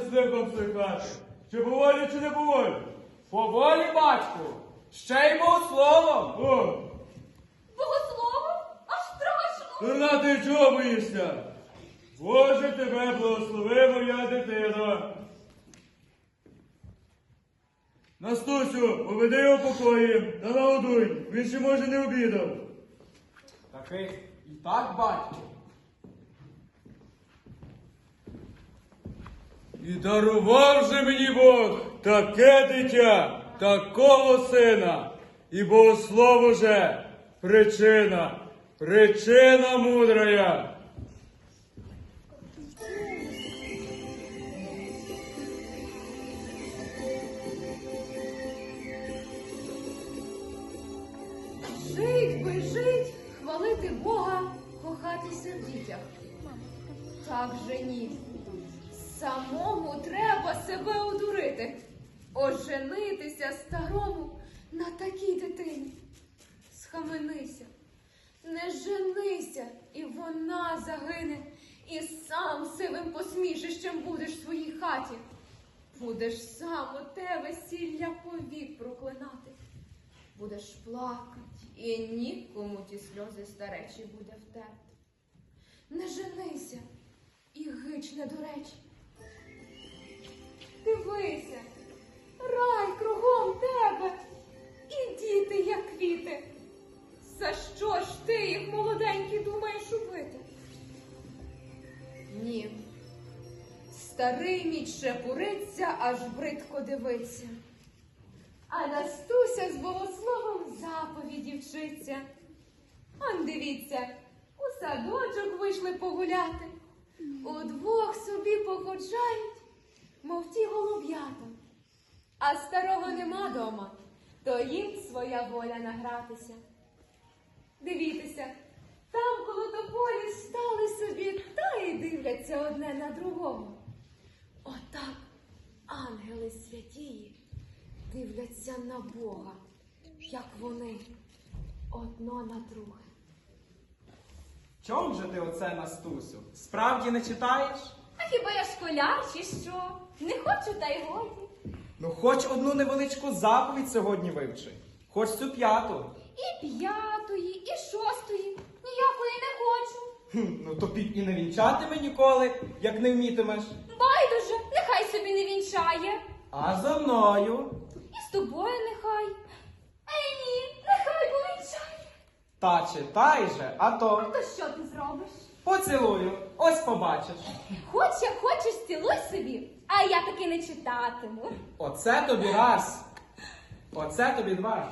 з лихом сихати. Чи поволі, чи не поволі? Поволі, батьку, ще й словом. О, Богословом? Аж страшно. дурна ти чого боїшся? Боже тебе благослови, моя дитино. Настусю, поведи його покої та нагодуй. Він ще може не обідав. Таки і так, батьку. І дарував же мені Бог таке дитя, такого сина, і богослово же причина, причина мудрая. Жить би жить, хвалити Бога, кохатися в дітях. Так же ні. Себе одурити, оженитися старому на такій дитині. Схаменися, не женися, і вона загине, і сам сивим посмішищем будеш в своїй хаті. Будеш сам у те весілля повік проклинати. Будеш плакать, і нікому ті сльози старечі буде втерти. Не женися і гич не до речі. Мій шепуриться, аж бридко дивиться. А Настуся з богословом заповіді вчиться. Он дивіться, у садочок вийшли погуляти. Удвох собі походжають, мов ті голуб'ята. А старого нема дома, то їм своя воля награтися. Дивіться, там коло тополі стали собі та й дивляться одне на другого. Отак ангели святії дивляться на Бога, як вони одно на друге. Чом же ти оце, Настусю? Справді не читаєш? А хіба я школяр чи що? Не хочу, та й годі. Ну, хоч одну невеличку заповідь сьогодні вивчи. Хоч цю п'яту. І п'ятої, і шостої. Ніякої не хочу. Хм, ну тобі і не вінчатиме ніколи, як не вмітимеш. Вінчає. А за мною. І з тобою нехай. Ей ні, нехай повінчає. Та читай же, а то А То що ти зробиш? поцілую, ось побачиш. Хоч як хочеш, цілуй собі, а я таки не читатиму. Оце тобі раз. Оце тобі два.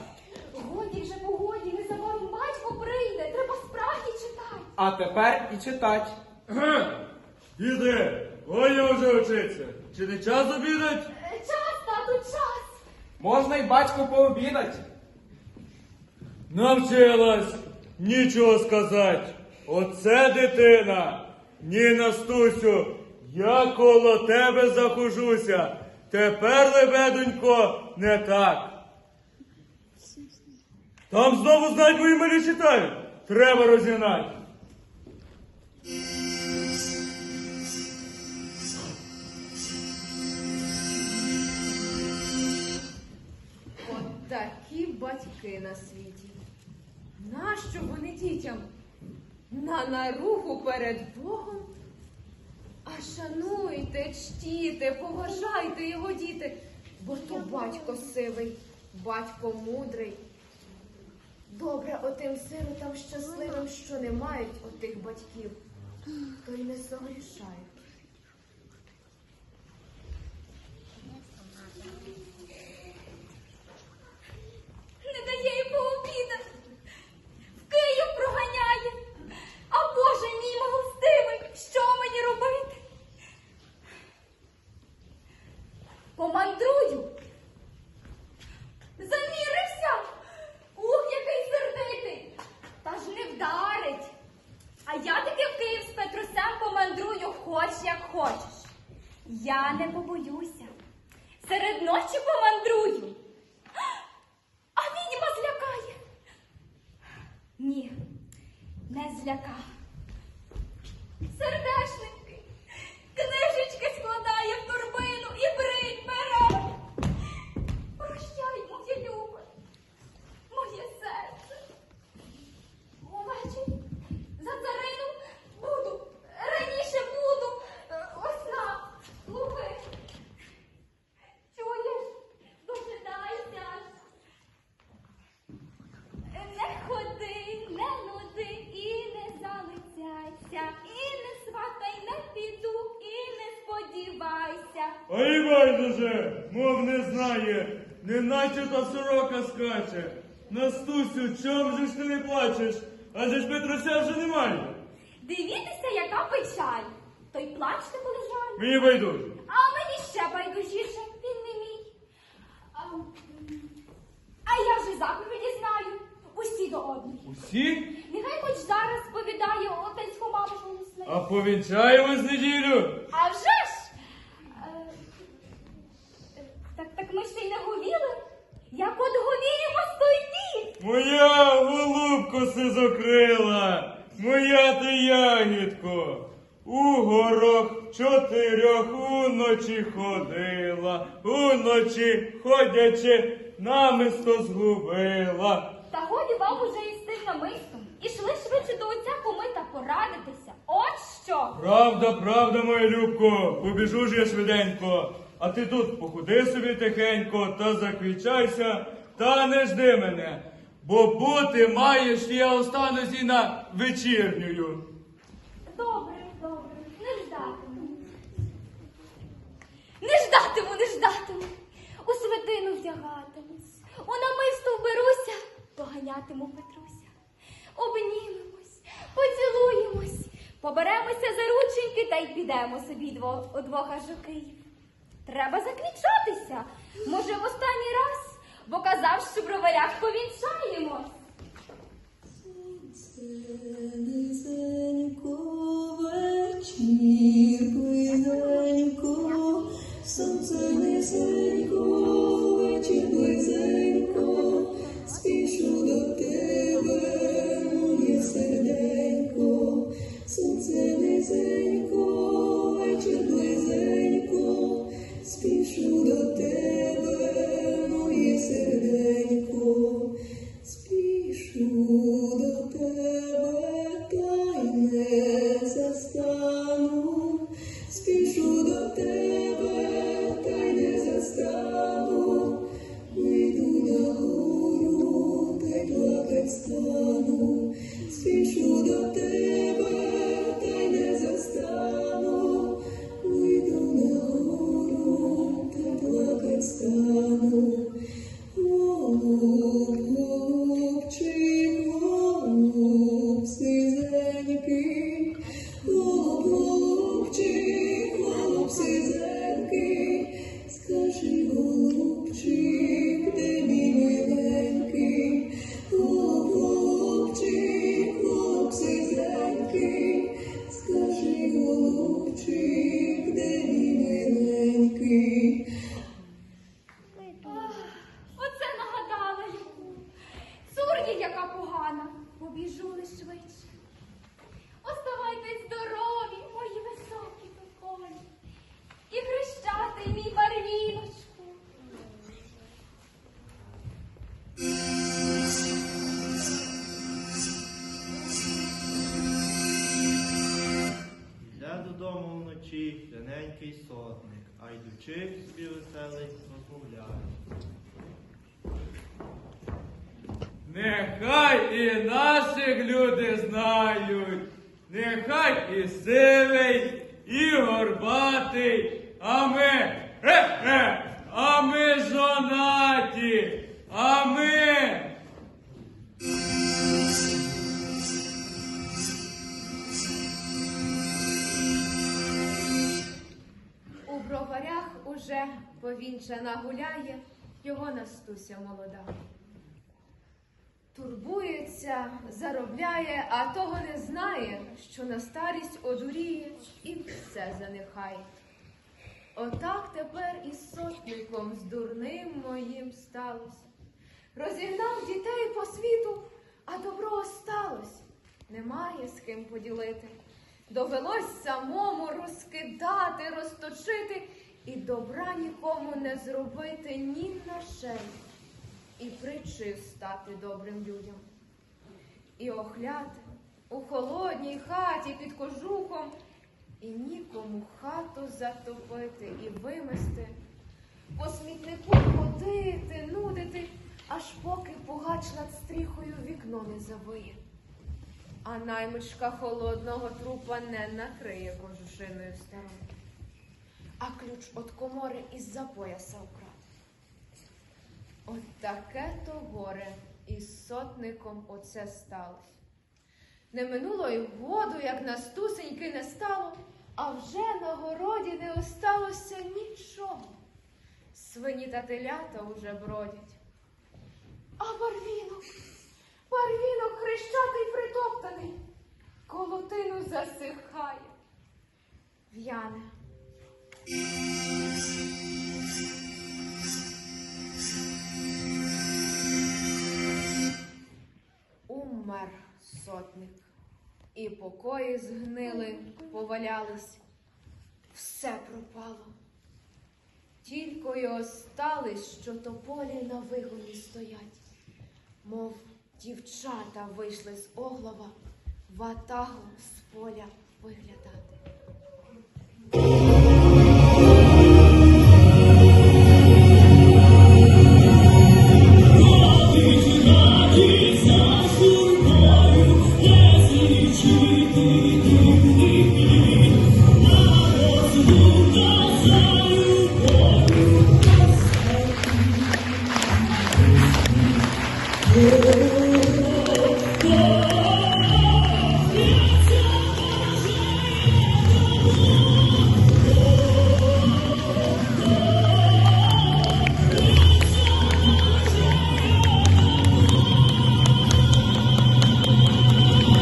Годі вже погоді, незабаром батько прийде, треба справді читати. А тепер і читать. Іди, гоня вже вчиться. Чи не час обідать? Час, тату, час. Можна й батьку пообідать. Навчилась нічого сказати. Оце дитина. Ні, Настусю, я коло тебе захожуся. Тепер, лебедонько, не так. Там знову знать бо і мене читають. Треба розігнати. Батьки на світі. Нащо вони дітям? На наруху перед Богом? А шануйте, чтіте, поважайте його діти, бо то батько сивий, батько мудрий. Добре отим сиротам щасливим, що не мають отих батьків, то й не согрішають. Не дає їй пообідати. В Київ проганяє. А Боже мій милостивий, що мені робити? Помандрую. Замірився. Ух, який сердитий. Та ж не вдарить. А я таки в Київ з Петрусем помандрую, хоч як хочеш. Я не побоюся. Серед ночі А і байдуже, мов не знає, неначе та сорока скаче. Настусю, чом же ж ти не плачеш? Адже ж Петруся вже немає. Дивіться, яка печаль. То й плачте, коли жаль. Мені байдуже. А мені ще байдужіше, він не мій. А, а я вже заповіді знаю. Усі до одної. Усі? Нехай хоч зараз повідає отець Хома голосний. А повінчаємо з неділю. А вже ж! Ми ще й не говіли. Як от говіємо сто днів. Моя голубко сизокрила, моя ти ягідко. У горох чотирьох уночі ходила, уночі ходячи, намисто згубила. Та годі вам уже із тим намистом. Ішли швидше до отця Комита порадитися. От що! Правда, правда, моя любко, побіжу ж я швиденько. А ти тут походи собі тихенько та заквічайся, та не жди мене. Бо бути маєш, я останусь і на вечірнюю. Добре, добре, не ждатиму. Не ждатиму, не ждатиму. У святину вдягатимусь, у намисто вберуся, поганятиму Петруся. Обнімемось, поцілуємось, поберемося за рученьки та й підемо собі дво, удвох аж у Київ. Треба заквічатися. Може, в останній раз, бо казав, що броварях повінчаємо. Низенько, вечір близенько, сонце низенько, вночі сотник, а йдучи собі веселий розмовляє. Нехай і наших люди знають, нехай і сивий, і горбатий, а ми, е-е, а ми жонаті, а ми. У уже повінчана гуляє, його Настуся молода. Турбується, заробляє, а того не знає, що на старість одуріє і все занехає. Отак тепер із сотником з дурним моїм сталося. Розігнав дітей по світу, а добро осталось. Немає з ким поділити. Довелось самому розкидати, розточити і добра нікому не зробити ні на шею. І причив стати добрим людям. І охляти у холодній хаті під кожухом, і нікому хату затопити і вимести, по смітнику ходити, нудити, аж поки пугач над стріхою вікно не завиє. А наймичка холодного трупа не накриє кожушиною старою. А ключ от комори із-за пояса украв. От таке то горе із сотником оце сталося. Не минуло й году, як настусеньки не стало, а вже на городі не осталося нічого. Свині та телята уже бродять. А барвінок, барвінок хрещатий притоптаний, колотину засихає. В'яне. Умер сотник, і покої згнили, повалялись, все пропало. Тільки й остались, що тополі на вигоні стоять, мов дівчата вийшли з оглова, ватагу з поля виглядати.